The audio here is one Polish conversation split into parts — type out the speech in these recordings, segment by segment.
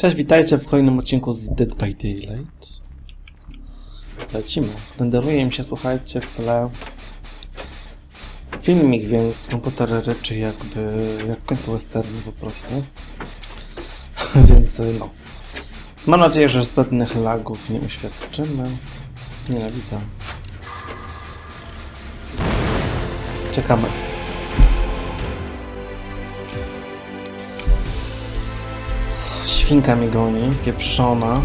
Cześć, witajcie w kolejnym odcinku z Dead by Daylight. Lecimy. Renderuje mi się, słuchajcie, w tle filmik, więc komputer ryczy jakby, jak końcu westerny po prostu. więc y, no. Mam nadzieję, że zbędnych lagów nie uświadczymy. Nienawidzę. Czekamy. Świnka mnie goni, pieprzona.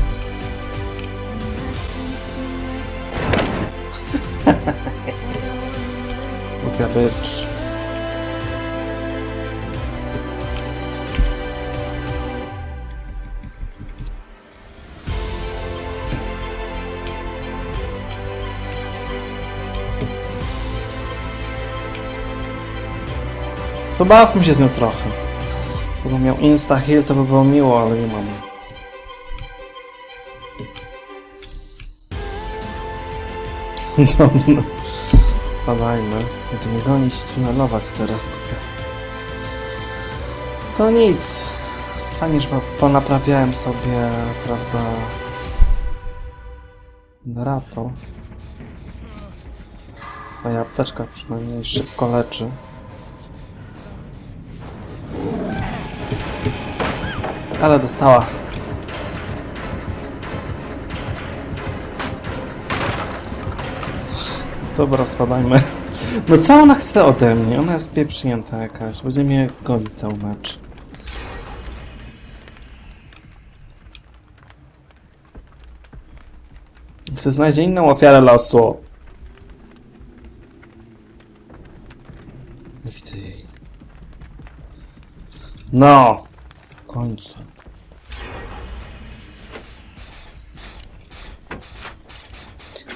Głupia bycz. Pobawmy się z nią trochę. Gdybym miał insta heal, to by było miło, ale nie mam. No, no. Spadajmy. Będziemy gonić, tunelować teraz, kupia. To nic. Fajnie, że ponaprawiałem sobie, prawda, Narato. Moja apteczka przynajmniej szybko leczy. Ale dostała. Dobra, spadajmy. No co ona chce ode mnie? Ona jest pieprznięta jakaś. Będzie mnie gonić cały mecz. Chcę znaleźć inną ofiarę losu. Nie widzę jej. No! Końcu.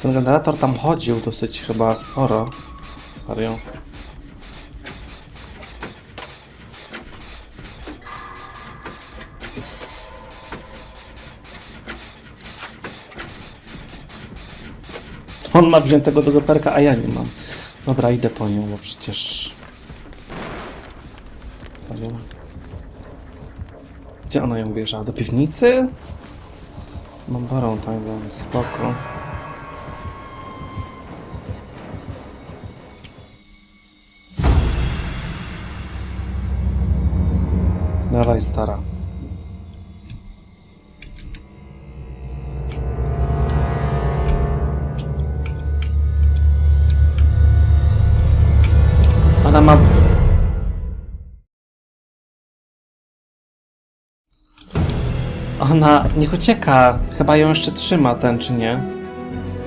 Ten generator tam chodził dosyć chyba sporo. Serio. On ma wziętego do doperka, a ja nie mam. Dobra, idę po nią, bo przecież... Serio? Gdzie ona ją bierze? A Do piwnicy? Mam barą tam, więc spoko. Dawaj, stara. Ona ma... Ona... Niech ucieka. Chyba ją jeszcze trzyma ten, czy nie?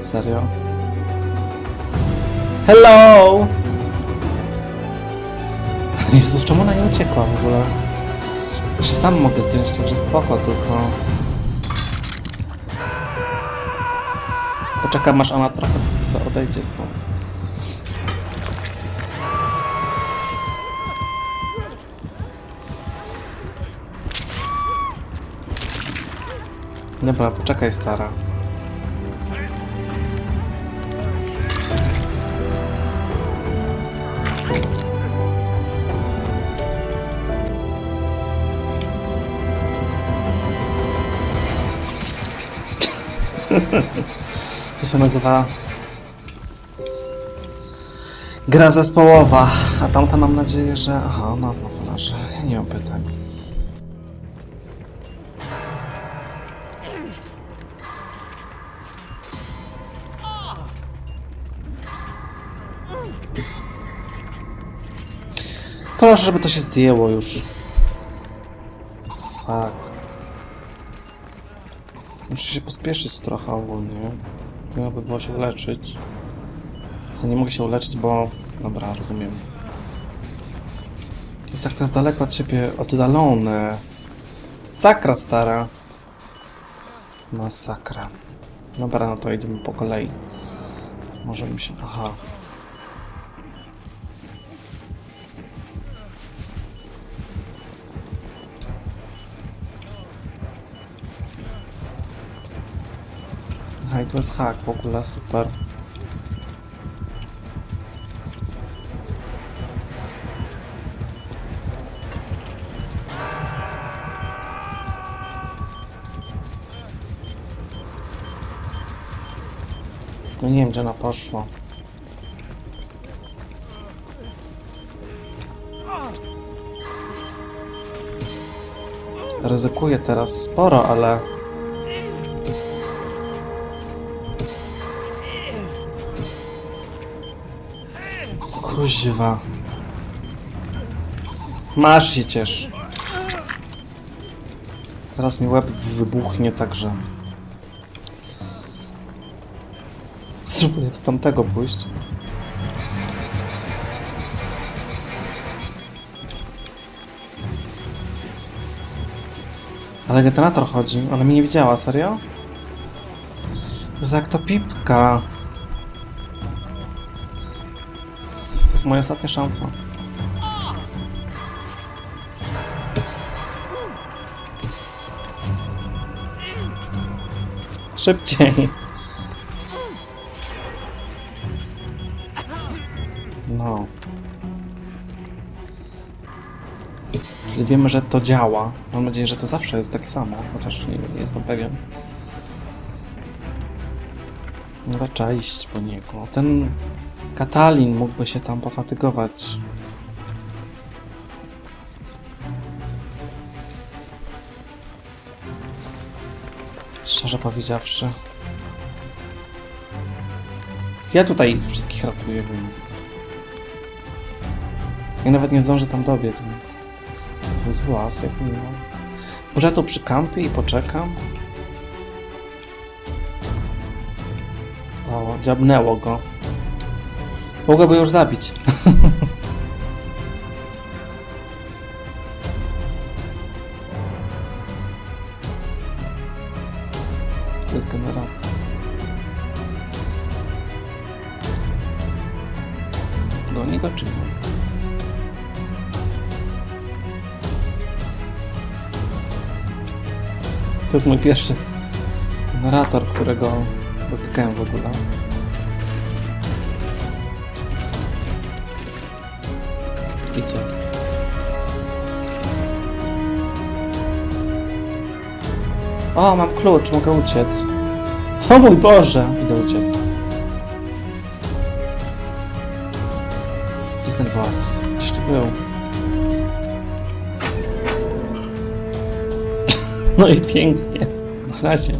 Serio? Hello! Jezus, czemu ona nie uciekła w ogóle? Ja się sam mogę zdjąć, także spoko, tylko... Poczekam aż ona trochę odejdzie stąd. Dobra, poczekaj stara. To się nazywa gra zespołowa, a tamta mam nadzieję, że... Aha, ona znowu leży. Ja nie mam pytań. Proszę, żeby to się zdjęło już. Fuck. Muszę się pospieszyć trochę ogólnie. Miało by było się uleczyć. A nie mogę się uleczyć, bo... Dobra, rozumiem. Jest jak to jest daleko od ciebie oddalone. Sakra stara. Masakra. Dobra, no to idziemy po kolei. Może mi się... Aha. Aha, i tu jest w ogóle, super. No nie wiem, gdzie ona poszła. Ryzykuję teraz sporo, ale... Kuźwa. Masz się ciesz. Teraz mi łeb wybuchnie, także... Spróbuję do tamtego pójść. Ale generator chodzi, ale mnie nie widziała, serio? Jezu, jak to pipka. Jest moja ostatnia szansa. Szybciej. No. Czyli wiemy, że to działa. Mam nadzieję, że to zawsze jest tak samo, chociaż nie, nie jestem pewien. Chyba trzeba iść po niego. Ten Katalin mógłby się tam pofatygować. Szczerze powiedziawszy. Ja tutaj wszystkich ratuję, więc... Ja nawet nie zdążę tam dobiec, więc... Jest włas, jak miło. Może ja i poczekam? O, dziabnęło go. Mogłoby już zabić. To jest generator. Goni go czy nie? To jest mój pierwszy generator, którego dotykałem w ogóle. Idzie. O, mam klucz, mogę uciec. O mój Boże! Idę uciec. Gdzie jest ten was? Gdzieś tu był. No i pięknie. Na razie.